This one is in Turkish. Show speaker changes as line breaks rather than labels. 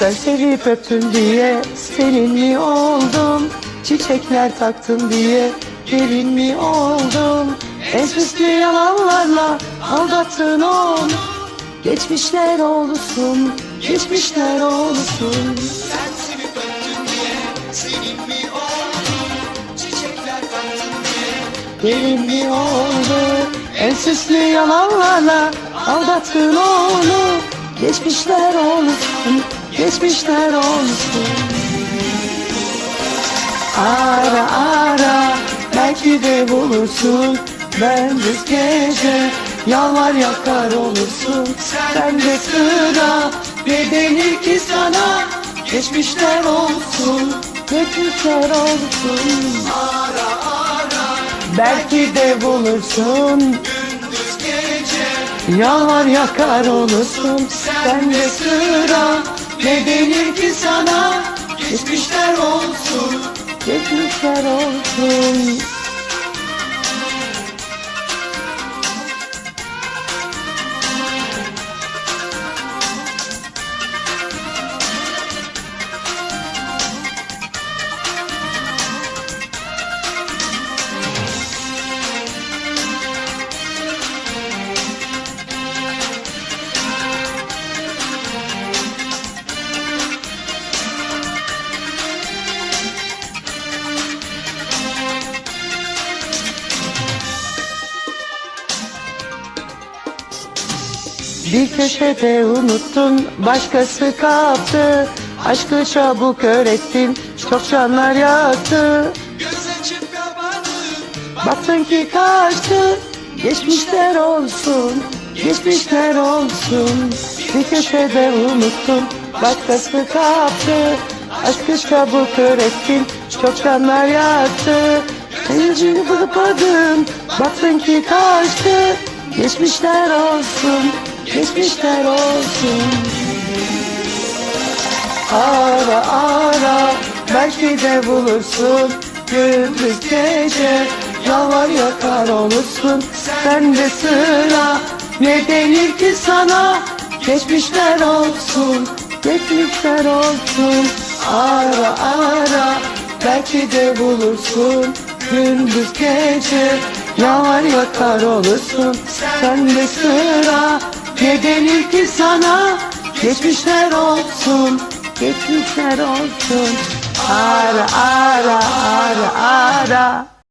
Ben sevip öptüm diye senin mi oldum? Çiçekler taktım diye gelin mi oldum? En süslü yalanlarla aldattın onu. Geçmişler olsun, geçmişler olsun. Gelin mi oldu? En süslü yalanlarla aldattın onu. Geçmişler olsun, geçmişler olsun. Ara ara belki de bulursun. Bensiz gece yalvar yakar olursun. Sen de sıra ne denir ki sana Geçmişler olsun, geçmişler olsun. Belki de bulursun Yalvar yakar olursun Sen de sıra. Ne denir ki sana? Geçmişler olsun. Geçmişler olsun Bir köşede unuttun başkası kaptı. Aşkı çabuk öğrettin çok canlar yaktı. Baktın ki kaçtı. Geçmişler olsun Geçmişler olsun. Bir köşede unuttun Başkası kaptı. Aşkı çabuk öğrettin Çok canlar yaktı. Yüzünü bıkmadın Baktın ki kaçtı. Geçmişler olsun Geçmişler olsun. Ara ara belki de bulursun. Gündüz gece yalvar yakar olursun. Sen de sıra ne denir ki sana? Geçmişler olsun, geçmişler olsun. Ara ara belki de bulursun. Gündüz gece yalvar yakar olursun. Sen de sıra ne denir ki sana Geçmişler olsun, geçmişler olsun. Ara ara ara ara